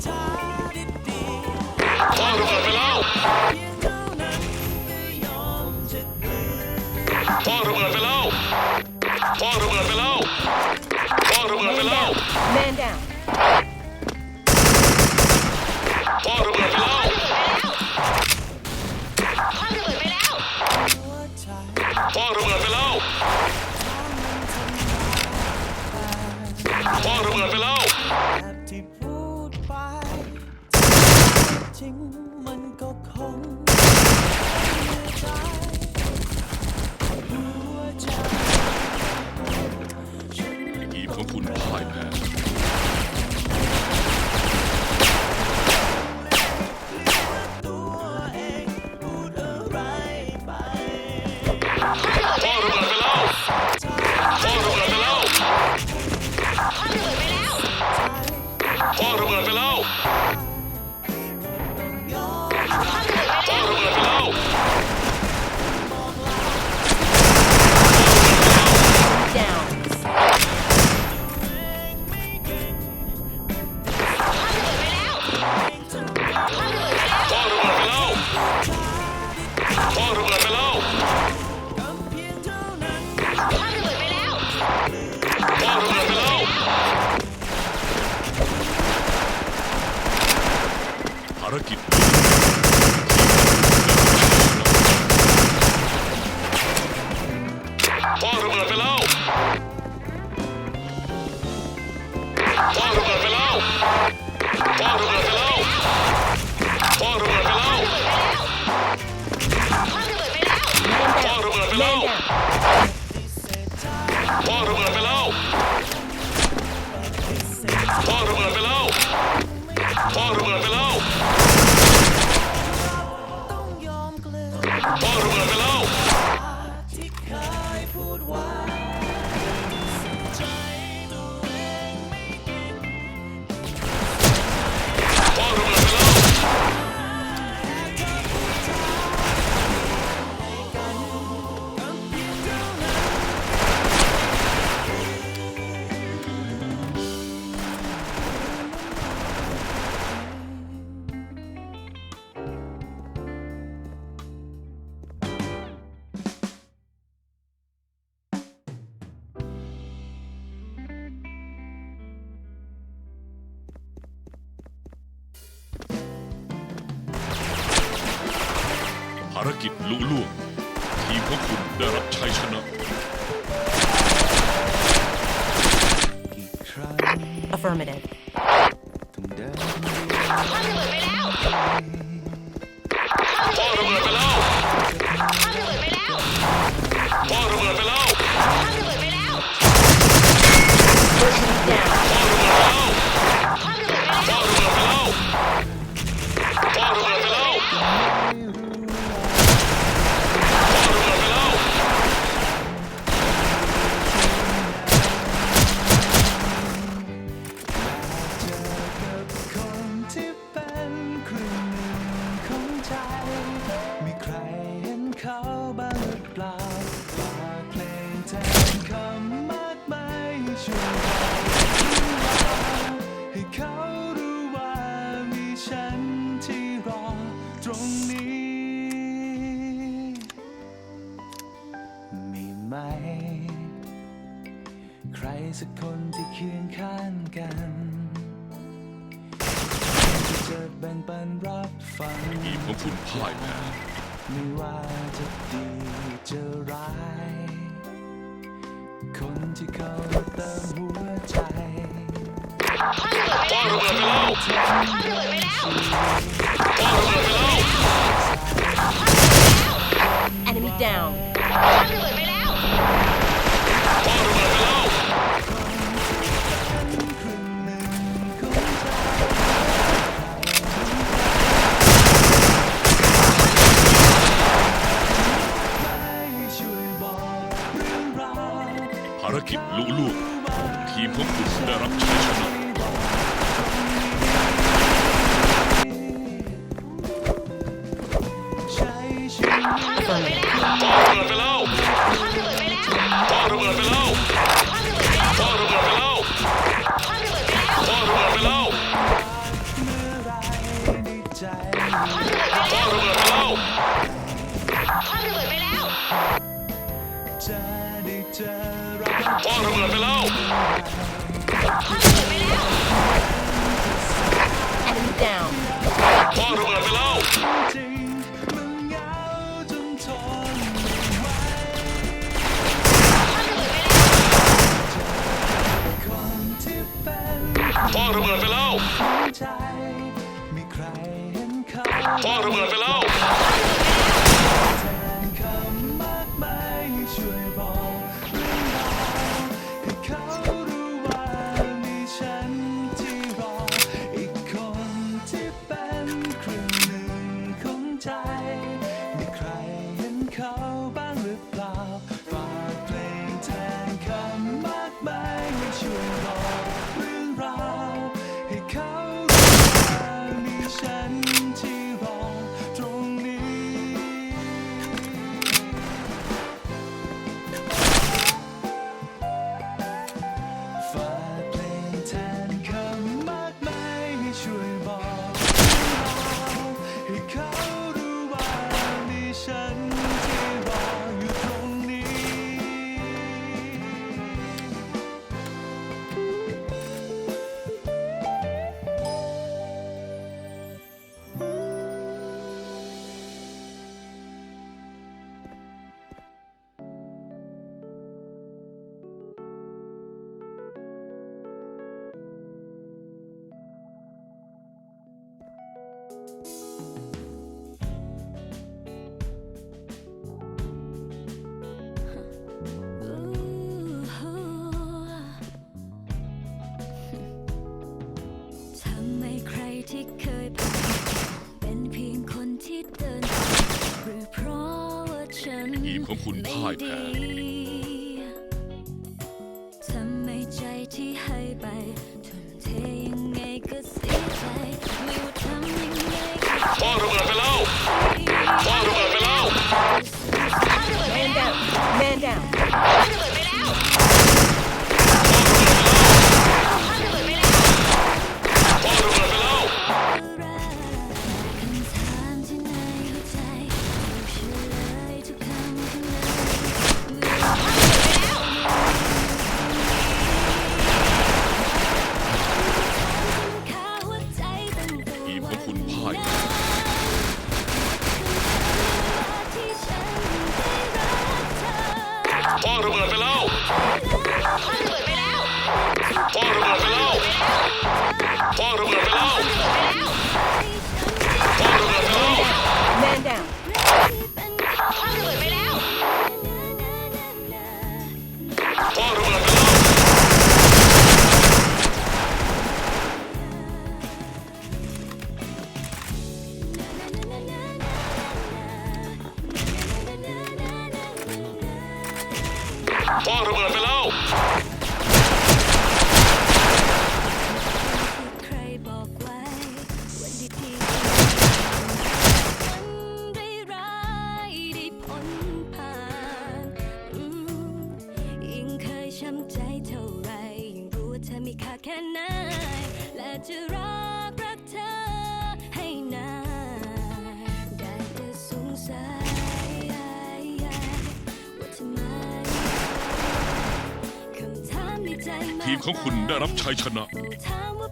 time. Claro que. ป้อระเบิดไปแล้วารกิจลุล่วง ทีมของคุณได้รับชัยชนะ กี่ครั้ง Affirmative. ต้องเดินทำระเบิดไปแล้วทำระเบิดไปแล้วทำระเบิดไป ใจ มีใครเห็นเขาบ้างหรือเปล่าฝากเพลงแทนคำมากมายช่วยให้เขารู้ว่ามีฉันที่รอตรงนี้ มีไหม ใครสักคนที่เคียงข้างกัน จะแบ่งปันรับฟังทีมของคุณพ่ายแพ้ไม่ว่าจะดีจะร้าย คนที่เขาเติมหัวใจควันระเบิดไปแล้วควันระเบิดไปแล้วควันระเบิดไปแล้ว enemy down คว้างระเบิดไปแล้วคว้างระเบิดไปแล้วคว้างระเบิดไปแล้ว down คว้างระเบิดไปแล้ว ทีมของคุณพ่ายแพ้ทำให้ใจที่ให้ไป Bora, Marvelão! Bora, Marvelão! Man down! Bora, Marvelão! Bora, Marvelão! Bora, Marvelão! แค่ไหน และจะรักรักเธอให้นานได้แต่สงสัยว่าทำไมคำถามในใจมาทีมของคุณได้รับชัยชนะ ถามว่า